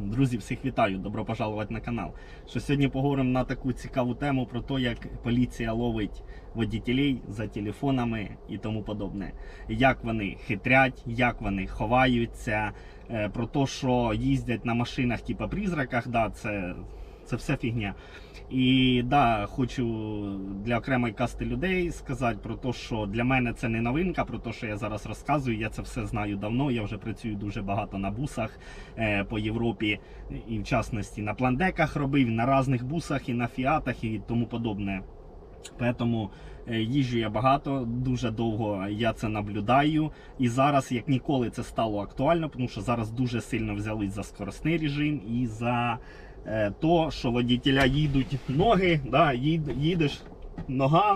Друзі, всіх вітаю! Добро пожаловать на канал. Що сьогодні поговоримо на таку цікаву тему про те, як поліція ловить водітелей за телефонами і тому подобне. Як вони хитрять, як вони ховаються, е, про те, що їздять на машинах, типу призраках, да, це, це все фігня. І да, хочу для окремої касти людей сказати про те, що для мене це не новинка, про те, що я зараз розказую. Я це все знаю давно. Я вже працюю дуже багато на бусах е, по Європі, і в частності на пландеках робив, на різних бусах, і на фіатах, і тому подобне. Тому е, їжджу я багато, дуже довго я це наблюдаю. І зараз, як ніколи, це стало актуально, тому що зараз дуже сильно взялись за скоростний режим і за то, що водітеля їдуть ноги, да, їдеш нога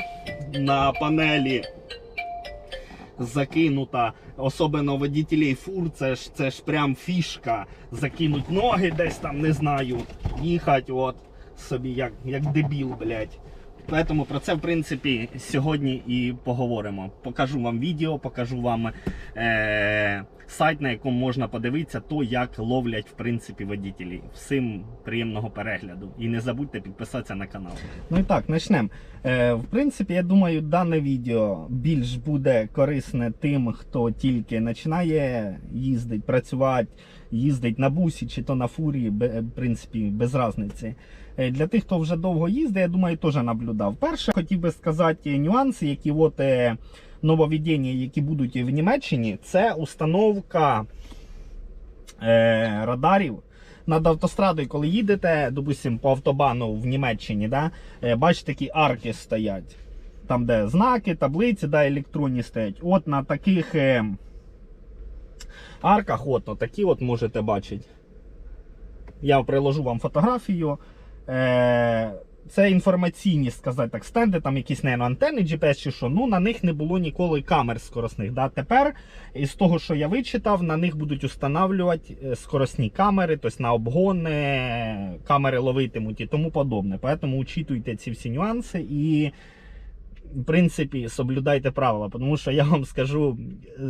на панелі закинута, особливо водітелей фур, це ж це ж прям фішка. Закинуть ноги десь там, не знаю, їхати от собі як, як дебіл, блядь. Тому про це, в принципі, сьогодні і поговоримо. Покажу вам відео, покажу вам е- сайт, на якому можна подивитися, то як ловлять в принципі водітелі. Всім приємного перегляду. І не забудьте підписатися на канал. Ну і так, почнемо. Е, в принципі, я думаю, дане відео більш буде корисне тим, хто тільки починає їздити, працювати, їздить на бусі чи то на фурі, в принципі, без різниці. Е, Для тих, хто вже довго їздить, я думаю, теж наблюдав. Перше, хотів би сказати нюанси, які от е, нововведення, які будуть в Німеччині, це установка е, радарів. Над автострадою, коли їдете, допустим, по автобану в Німеччині, да, е, бачите, такі арки стоять. Там, де знаки, таблиці, да, електронні стоять. От на таких е, арках, от, от такі от можете бачити. Я приложу вам фотографію. Е, це інформаційні, сказати так, стенди, там якісь не антени GPS чи що. Ну на них не було ніколи камер скоросних. Да? Тепер, із того, що я вичитав, на них будуть встановлювати скоростні скоросні камери, тобто на обгони, камери ловитимуть і тому подобне. Тому учитуйте ці всі нюанси і. Принципі, соблюдайте правила, тому що я вам скажу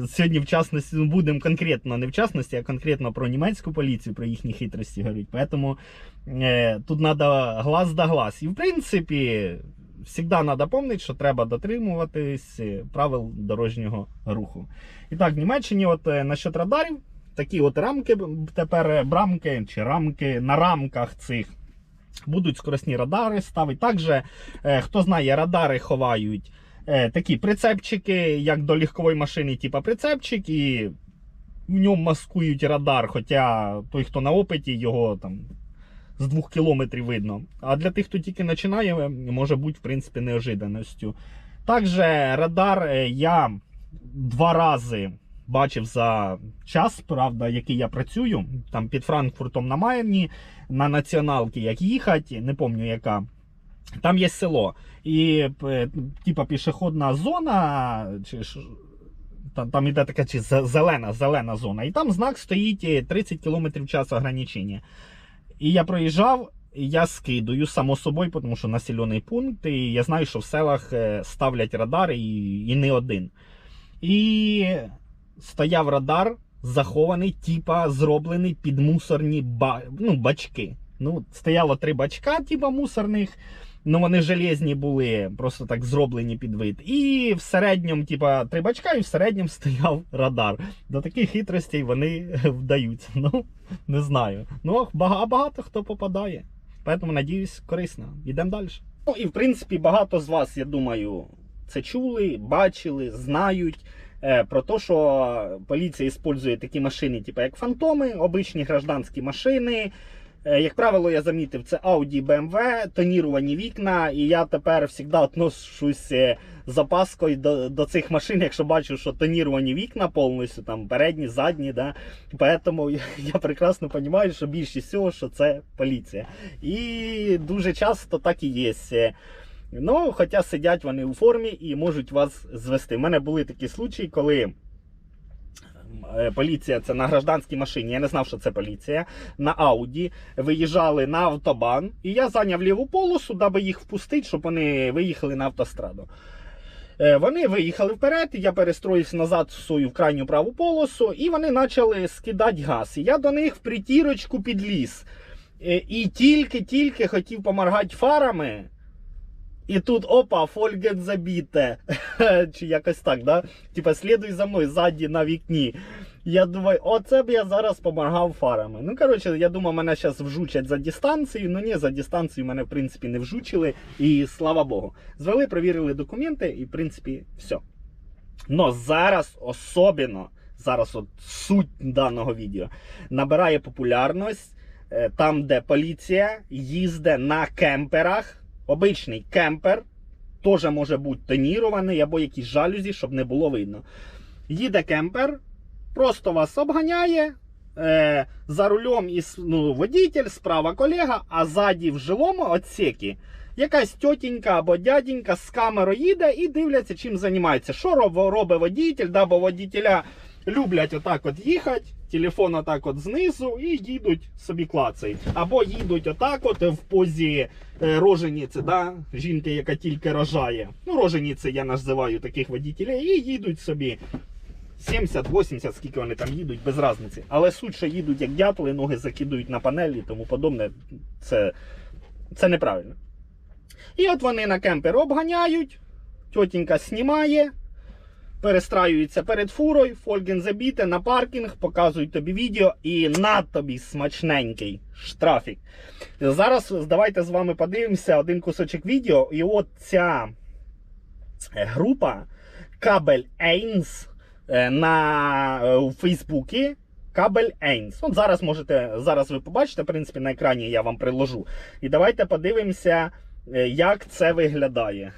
сьогодні, в ну, будемо конкретно, не в частності, а конкретно про німецьку поліцію, про їхні хитрості говорити. Тому е, тут треба глаз да глаз. І в принципі, завжди треба пам'ятати, що треба дотримуватись е, правил дорожнього руху. І так, в Німеччині, от е, насчет радарів, такі от рамки тепер е, брамки чи рамки на рамках цих. Будуть скоростні радари ставити. Також, е, хто знає, радари ховають е, такі прицепчики, як до легкової машини, типа прицепчик, і в ньому маскують радар. Хоча той, хто на опиті, його там з двох кілометрів видно. А для тих, хто тільки починає, може бути в принципі неожиданістю. Також радар е, я два рази бачив за час, правда, який я працюю, там під Франкфуртом на Майні, на націоналки, як їхати, не пам'ятаю яка. Там є село. І е, типа пішохідна зона, чи там, там іде така чи зелена, зелена зона. І там знак стоїть е, 30 км в час ограничення. І я проїжджав, я скидую, само собою, тому що населений пункт, і я знаю, що в селах е, ставлять радари і, і не один. І стояв радар, захований, типа зроблений під мусорні ба... ну, бачки. Ну, стояло три бачка, типа мусорних. Ну, вони железні були, просто так зроблені під вид. І в середньому, типа, три бачка, і в середньому стояв радар. До таких хитростей вони вдаються. Ну, не знаю. Ну, бага- багато хто попадає. Тому, надіюсь, корисно. Йдемо далі. Ну, і в принципі, багато з вас, я думаю, це чули, бачили, знають. Е, Про те, що поліція використовує такі машини, типу як фантоми, обичні гражданські машини. Е, Як правило, я замітив, це Audi BMW, тоніровані вікна, і я тепер завжди отношусь е, з опаскою до, до цих машин, якщо бачу, що тоніровані вікна повністю, там передні, задні. Да? Тому я, прекрасно розумію, що більшість всього, що це поліція. І дуже часто так і є. Ну, хоча сидять вони у формі і можуть вас звести. У мене були такі случаї, коли. е, Поліція це на гражданській машині. Я не знав, що це поліція. На Ауді виїжджали на автобан, і я зайняв ліву полосу, даби їх впустити, щоб вони виїхали на автостраду. Е, Вони виїхали вперед, я перестроївся назад свою в крайню праву полосу, і вони почали скидати газ. І я до них в притірочку підліз. Е, І тільки-тільки хотів поморгати фарами. І тут опа, фольген забіте. Чи якось так, да? Типа, слідуй за мною ззаді на вікні. Я думаю, оце б я зараз поморгав фарами. Ну, коротше, я думав, мене зараз вжучать за дистанцію. Ну ні, за дистанцію мене, в принципі, не вжучили. І слава Богу. Звели, перевірили документи, і, в принципі, все. Но зараз особливо, зараз от суть даного відео набирає популярність е, там, де поліція їздить на кемперах. Обичний кемпер теж може бути тонірований або якісь жалюзі, щоб не було видно. Їде кемпер, просто вас обганяє. Е, за рулем із, ну, водитель, справа колега, а ззаді в жилому отсекі якась тьотінька або дяденька з камерою їде і дивляться, чим займається. Що робить водитель, да, бо люблять отак от їхати, телефон отак от знизу і їдуть собі клацають. Або їдуть отак от в позі е, рожениці, да, жінки, яка тільки рожає. Ну, рожениці я називаю таких водителів, і їдуть собі 70-80, скільки вони там їдуть, без різниці. Але суть, що їдуть як дятли, ноги закидують на панелі і тому подобне, це, це неправильно. І от вони на кемпер обганяють, тітенька знімає, перестраюється перед фурою, Фольген забіте на паркінг, показують тобі відео і на тобі смачненький штрафік. Зараз давайте з вами подивимося один кусочок відео. І от ця е, група Кабель Ейнс е, на е, Фейсбуці. Кабель Ейнс. От зараз можете, зараз ви побачите, в принципі, на екрані я вам приложу. І давайте подивимося, як це виглядає.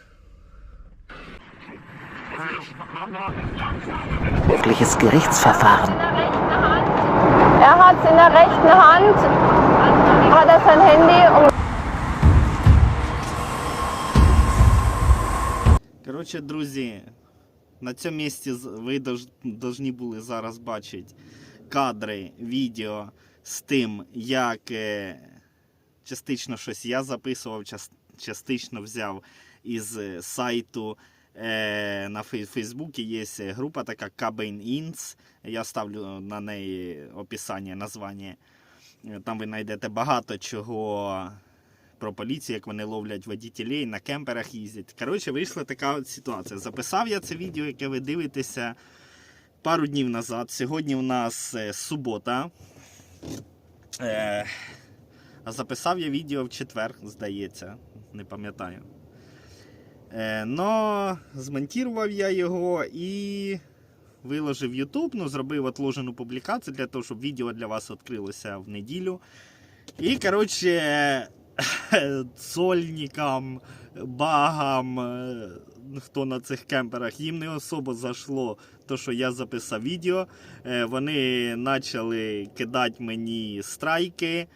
Öffentliches Gerichtsverfahren. Er hat in der rechten Hand hat er sein Handy und Коротше, друзі, на цьому місці ви повинні були зараз бачити кадри, відео з тим, як е, частично щось я записував, частично взяв із е, сайту. Е, на Фей- Фейсбуці є група така Cabin Inns. Я ставлю на неї описання, названня. Е, Там ви знайдете багато чого про поліцію, як вони ловлять водітелей, на кемперах їздять. Коротше, вийшла така от ситуація. Записав я це відео, яке ви дивитеся пару днів назад. Сьогодні у нас е, субота. Е, записав я відео в четвер, здається, не пам'ятаю. Е, но змонтував я його і виложив в YouTube, ну, зробив отложену публікацію для того, щоб відео для вас відкрилося в неділю. І, коротше, цольникам, багам, е, хто на цих кемперах, їм не особо зайшло то, що я записав відео. Е, Вони почали кидати мені страйки.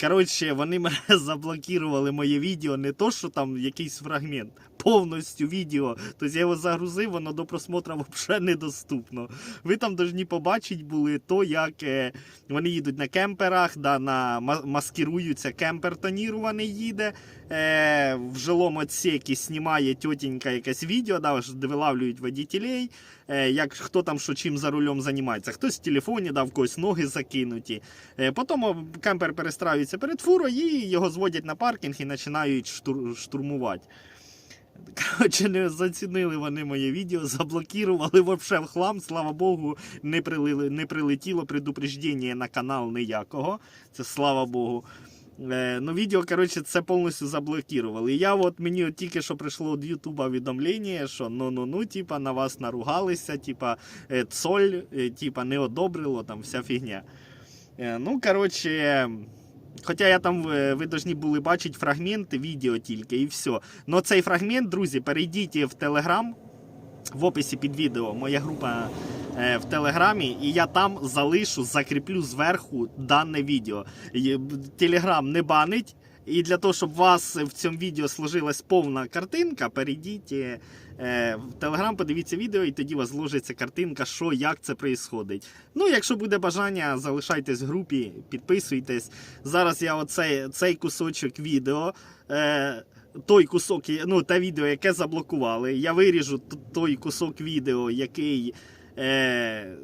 Коротше, вони мене заблокували моє відео, не то, що там якийсь фрагмент, повністю відео. Тобто я його загрузив, воно до просмотру взагалі недоступно. Ви там повинні побачити були то, як е, вони їдуть на кемперах, да, на, маскируються, кемпер тонірований їде. Е, в жилому отсекі знімає тітенька якесь відео, да, вилавлюють водітелей, е, як хто там що чим за рулем займається. Хтось в телефоні, да, в когось ноги закинуті. Е, потім кемпер перестраюється перед фурою і його зводять на паркінг і починають штур, штурмувати. Коротше, не зацінили вони моє відео, заблокували вообще в хлам. Слава Богу, не, прилили, не прилетіло предупреждення на канал ніякого. Це слава Богу. Е, ну, відео, коротше, це повністю заблокували. Я от мені от тільки що прийшло від Ютуба повідомлення, що ну-ну-ну, типа, на вас наругалися, типа, е, цоль, е, типа, не одобрило, там вся фігня. Е, ну, коротше. Хоча я там е, ви повинні були бачити фрагменти відео тільки і все. Но цей фрагмент, друзі, перейдіть в Телеграм. В описі під відео моя група е, в Телеграмі, і я там залишу, закріплю зверху дане відео. Телеграм не банить. І для того, щоб у вас в цьому відео сложилась повна картинка, перейдіть е, в Телеграм, подивіться відео, і тоді у вас зложиться картинка, що, як це відбувається. Ну, якщо буде бажання, залишайтесь в групі, підписуйтесь. Зараз я оцей цей кусочок відео е, той кусок, ну, те відео, яке заблокували. Я виріжу той кусок відео, який. Е,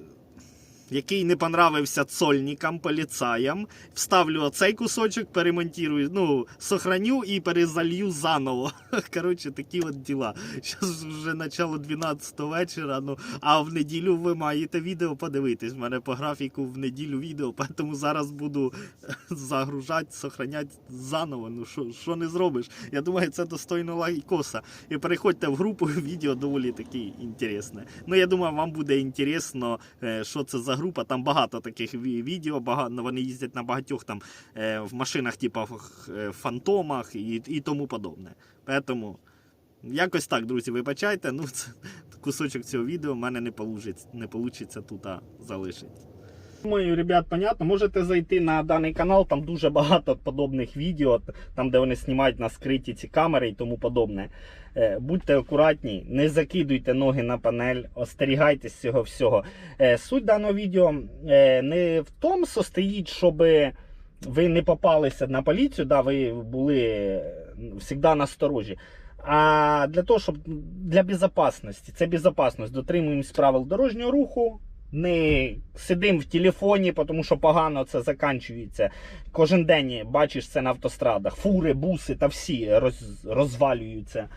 який не понравився цольникам, поліцаям. Вставлю оцей кусочок, перемонтую, ну, сохраню і перезалью заново. Коротше, такі от діла. Зараз вже начало 12 вечора, ну, а в неділю ви маєте відео подивитись. У мене по графіку в неділю відео, тому зараз буду загружати, сохраняти заново. Ну, що, що не зробиш? Я думаю, це достойно лайкоса. І переходьте в групу, відео доволі таки інтересне. Ну, я думаю, вам буде інтересно, е, що це за група. Там багато таких відео, багато, вони їздять на багатьох там е, в машинах, типу фантомах і, і тому подобне. Поэтому якось так, друзі, вибачайте. Ну, це кусочок цього відео в мене не вийде не тут а, залишити. Думаю, ребят, понятно. Можете зайти на даний канал, там дуже багато подобних відео, там де вони знімають на скриті ці камери і тому подобне. Е, Будьте акуратні, не закидуйте ноги на панель, остерігайтесь цього всього. Е, Суть даного відео е, не в тому состоїть, щоб ви не попалися на поліцію, да, ви були завжди насторожі. А для того, щоб для безпечності, це безпечність, дотримуємось правил дорожнього руху. Не сидимо в телефоні, тому що погано це заканчується. Кожен день бачиш це на автострадах. Фури, буси та всі роз, розвалюються.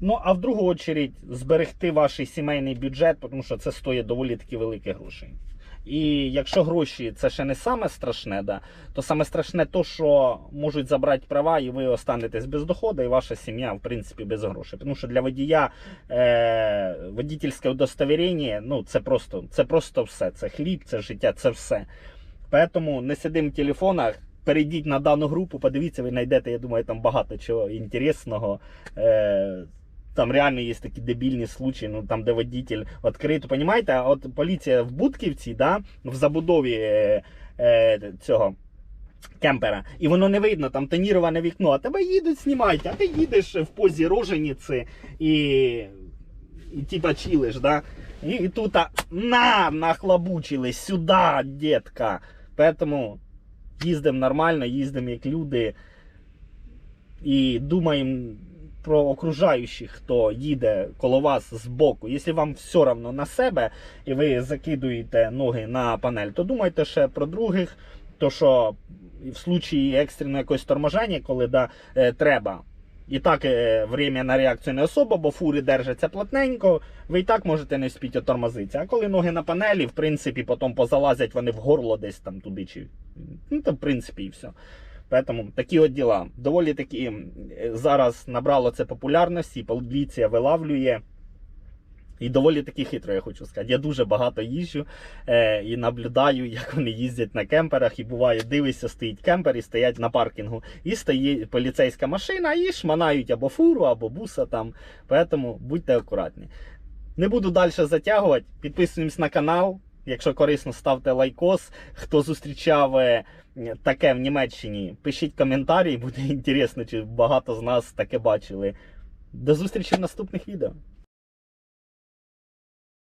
Ну, а в другу очередь зберегти ваш сімейний бюджет, тому що це стоїть доволі таки великі гроші. І якщо гроші це ще не саме страшне, да, то саме страшне то, що можуть забрати права, і ви останетесь без доходу, і ваша сім'я, в принципі, без грошей. Тому що для водія е, водительське удостовірення, ну, це просто, це просто все. Це хліб, це життя, це все. Тому не сидимо в телефонах. Перейдіть на дану групу, подивіться, ви знайдете, я думаю, там багато чого інтересного. Е, там реально є такі дебільні случаї, ну там, де водитель відкрито, понімаєте, от поліція в Будківці, да, в забудові е, е, цього кемпера, і воно не видно, там тоніроване вікно, а тебе їдуть, знімають, а ти їдеш в позі рожениці і, і типа чилиш, да? І, і тут а, на, нахлобучили, сюди, дітка. Поэтому їздимо нормально, їздимо як люди і думаємо про окружаючих, хто їде коло вас з боку. Якщо вам все одно на себе і ви закидуєте ноги на панель, то думайте ще про других, то що в случаї екстреного якогось торможення, коли да, е, треба. І так е, время на реакцію не особо, бо фури держаться плотненько, ви і так можете не вспіти тормозитися. А коли ноги на панелі, в принципі, потім позалазять вони в горло десь там туди, чи ну, то в принципі і все. Поэтому такі от діла. Доволі таки е, зараз набрало це популярності, поліція вилавлює. І доволі таки хитро, я хочу сказати. Я дуже багато їжджу е, і наблюдаю, як вони їздять на кемперах. І буває, дивишся, стоїть кемпер і стоять на паркінгу. І стоїть поліцейська машина, і шманають або фуру, або буса там. Поэтому будьте акуратні. Не буду далі затягувати. Підписуємось на канал. Якщо корисно, ставте лайкос. Хто зустрічав е, таке в Німеччині, пишіть коментарі, буде інтересно, чи багато з нас таке бачили. До зустрічі в наступних відео.